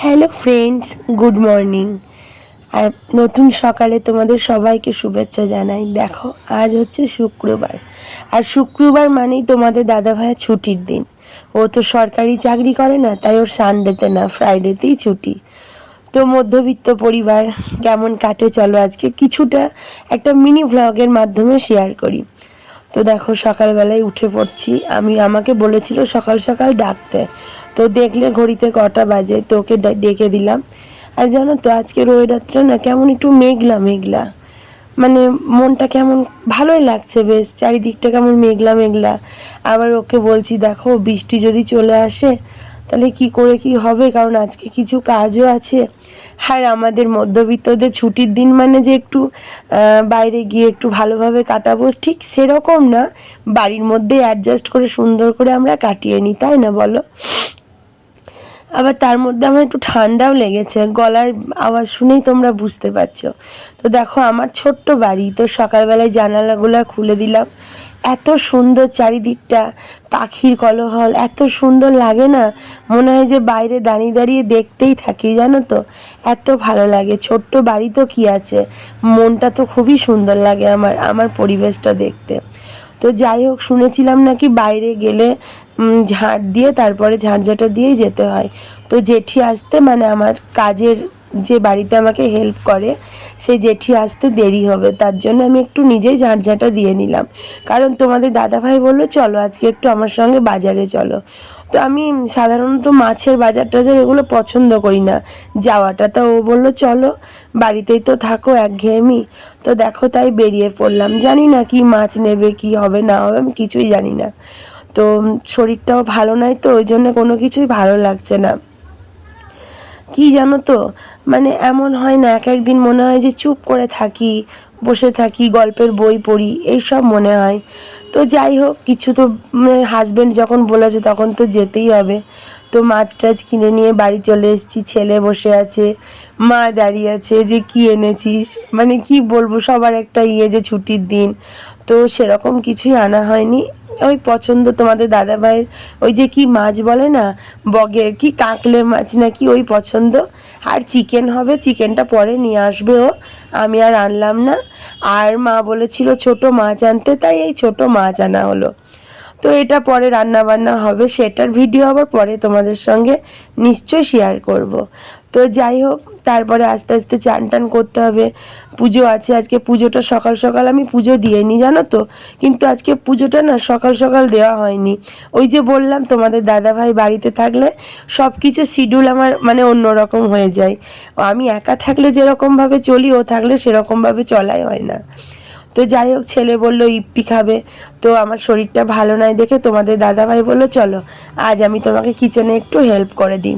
Hello friends good morning আর নতুন সকালে তোমাদের সবাইকে শুভেচ্ছা জানাই। দেখো, আজ হচ্ছে শুক্রবার। আর শুক্রবার মানেই তোমাদের দাদা ভাইয়ের ছুটির দিন। ও তো সরকারি চাকরি করে না, তাই ওর সানডেতে না ফ্রাইডেতেই ছুটি। তো মধ্যবিত্ত পরিবার, কেমন কাটে চলো আজকে? কিছুটা একটা মিনি ভ্লগের মাধ্যমে শেয়ার করি। তো দেখো, সকালবেলায় উঠে পড়ছি। আমি, আমাকে বলেছিল সকাল সকাল ডাকতে। তো দেখলে ঘড়িতে কটা বাজে, তো ওকে ডেকে দিলাম। আর জানো তো, আজকের ওয়েদারটা না কেমন একটু মেঘলা মেঘলা। মানে মনটা কেমন, ভালোই লাগছে বেশ। চারিদিকটা কেমন মেঘলা মেঘলা। আবার ওকে বলছি, দেখো, বৃষ্টি যদি চলে আসে তাহলে কি করে কি হবে? কারণ আজকে কিছু কাজও আছে। আর আমাদের মধ্যবিত্তদের ছুটির দিন মানে যে একটু বাইরে গিয়ে একটু ভালোভাবে কাটাবো, ঠিক সেরকম না। বাড়ির মধ্যে অ্যাডজাস্ট করে সুন্দর করে আমরা কাটিয়ে নিই তাই না বলো? আবার তার মধ্যে আমার একটু ঠান্ডাও লেগেছে, গলার আওয়াজ শুনেই তোমরা বুঝতে পারছ। তো দেখো, আমার ছোট্ট বাড়ি, তো সকালবেলায় জানালাগুলো খুলে দিলাম। এত সুন্দর চারিদিকটা, পাখির কলহল, এত সুন্দর লাগে না? মনে হয় যে বাইরে দাঁড়িয়ে দাঁড়িয়ে দেখতেই থাকি, জানো তো? এত ভালো লাগে। ছোট্ট বাড়ি তো কি আছে? মনটা তো খুবই সুন্দর লাগে আমার আমার পরিবেশটা দেখতে। তো যাই হোক, শুনেছিলাম নাকি বাইরে গেলে ঝাঁট দিয়ে, তারপরে ঝাঁটঝাঁটা দিয়েই যেতে হয়। তো জেঠি আসতে মানে আমার কাজের যে বাড়িতে আমাকে হেল্প করে সে জেঠি আসতে দেরি হবে। তার জন্য আমি একটু নিজেই ঝাঁটঝাঁটা দিয়ে নিলাম। কারণ তোমাদের দাদাভাই বলল, চলো আজকে একটু আমার সঙ্গে বাজারে চলো। তো আমি সাধারণত মাছের বাজার টাজার এগুলো পছন্দ করি না। যাওয়াটা তো ও বলল, চলো, বাড়িতেই তো থাকো একঘেয়েমি। তো দেখো তাই বেরিয়ে পড়লাম। জানি না কি মাছ নেবে, কি হবে, না হবে, আমি কিছুই জানি না। তো শরীরটাও ভালো নয় তো, ওই জন্য কোনো কিছুই ভালো লাগছে না। কি জানো তো? মানে এমন হয় না, এক একদিন মনে হয় যে চুপ করে থাকি, বসে থাকি, গল্পের বই পড়ি, এইসব মনে হয়। তো যাই হোক, কিছু তো হাজব্যান্ড যখন বলেছে তখন তো যেতেই হবে। তো মাছ টাছ কিনে নিয়ে বাড়ি চলে এসেছি, ছেলে বসে আছে, মা দাঁড়িয়ে আছে, যে কি এনেছিস? মানে কি বলব, সবার একটা ইয়ে যে ছুটির দিন। তো সেরকম কিছুই আনা হয়নি। ওই পছন্দ তোমাদের দাদা ভাইয়ের ওই যে কি মাছ বলে না, বগের, কি কাকলে মাছ নাকি ওই পছন্দ? আর চিকেন হবে চিকেনটা পরে নিয়ে আসবে ও, আমি আর আনলাম না। আর মা বলেছিল ছোট মাছ আনতে, তাই এই ছোট মাছ আনা হলো। তো এটা পরে রান্না বান্না হবে, সেটার ভিডিও আবার পরে তোমাদের সঙ্গে নিশ্চয়ই শেয়ার করব। তো যাই হোক তারপরে আস্তে আস্তে চান টান করতে হবে। পুজো আছে, আজকে পুজোটা সকাল সকাল আমি পুজো দিয়ে নি জানো তো? কিন্তু আজকে পুজোটা না সকাল সকাল দেওয়া হয়নি। ওই যে বললাম তোমাদের দাদা ভাই বাড়িতে থাকলে সব কিছু শিডিউল আমার মানে অন্যরকম হয়ে যায়। আমি একা থাকলে যেরকমভাবে চলি, ও থাকলে সেরকমভাবে চলাই হয় না। তো যাই হোক, ছেলে বলল, ইপ্পি খাবে। তো আমার শরীরটা ভালো নয় দেখে তোমাদের দাদাভাই বলল, চলো, আজ আমি তোমাকে কিচেনে একটু হেল্প করে দিই।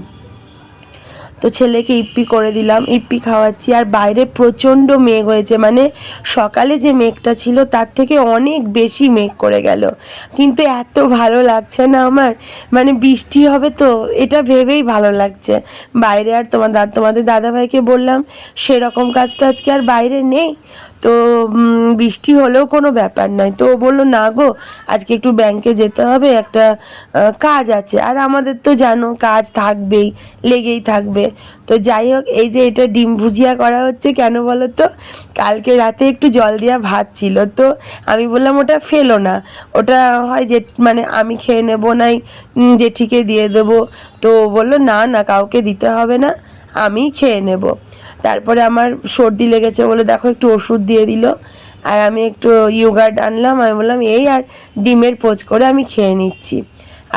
তো ছেলেকে ইপ্পি করে দিলাম, ইপ্পি খাওয়াচ্ছি। আর বাইরে প্রচণ্ড মেঘ হয়েছে মানে সকালে যে মেঘটা ছিল তার থেকে অনেক বেশি মেঘ করে গেল। কিন্তু এত ভালো লাগছে না আমার মানে বৃষ্টি হবে তো, এটা ভেবেই ভালো লাগছে। বাইরে আর তোমার দাদা তোমাদের দাদাভাইকে বললাম, সেরকম কাজ তো আজকে আর বাইরে নেই। তো বৃষ্টি হলেও কোনো ব্যাপার নয়। তো ও বলল, না গো, আজকে একটু ব্যাংকে যেতে হবে, একটা কাজ আছে। আর আমাদের তো জানো, কাজ থাকবেই, লেগেই থাকবে। তো যাই হোক, এই যে এটা ডিম ভুজিয়া করা হচ্ছে, কেন বলো তো কালকে রাতে একটু জল দেওয়া ভাত ছিল, তো আমি বললাম, ওটা ফেলো না। ওটা হয় যে মানে আমি খেয়ে নেব নাই জেঠিকে দিয়ে দেবো। তো বলল, না না, কাউকে দিতে হবে না। আমি খেয়ে নেব। তারপরে আমার সর্দি লেগেছে বলে দেখো একটু ওষুধ দিয়ে দিল। আর আমি একটু ইয়োগার্ট আনলাম, আমি বললাম, এই আর ডিমের পোচ করে আমি খেয়ে নিচ্ছি।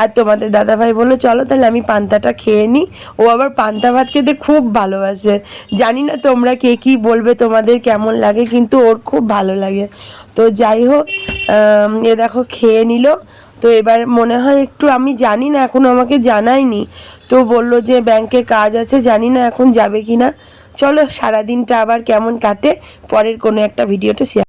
আর তোমাদের দাদাভাই বলল, চলো তাহলে আমি পান্তাটা খেয়ে নিই ও আবার পান্তা ভাত খেতে খুব ভালোবাসে। জানি না তোমরা কে কী বলবে, তোমাদের কেমন লাগে, কিন্তু ওর খুব ভালো লাগে। তো যাই হোক এ দেখো খেয়ে নিল। তো এবার মনে হয় একটু, আমি জানি না এখনও আমাকে জানায়নি। তো বলল যে ব্যাংকে কাজ আছে, জানি না এখন যাবে কি না চলো সারাদিনটা আবার কেমন কাটে, পরের কোনো একটা ভিডিওতে শেয়ার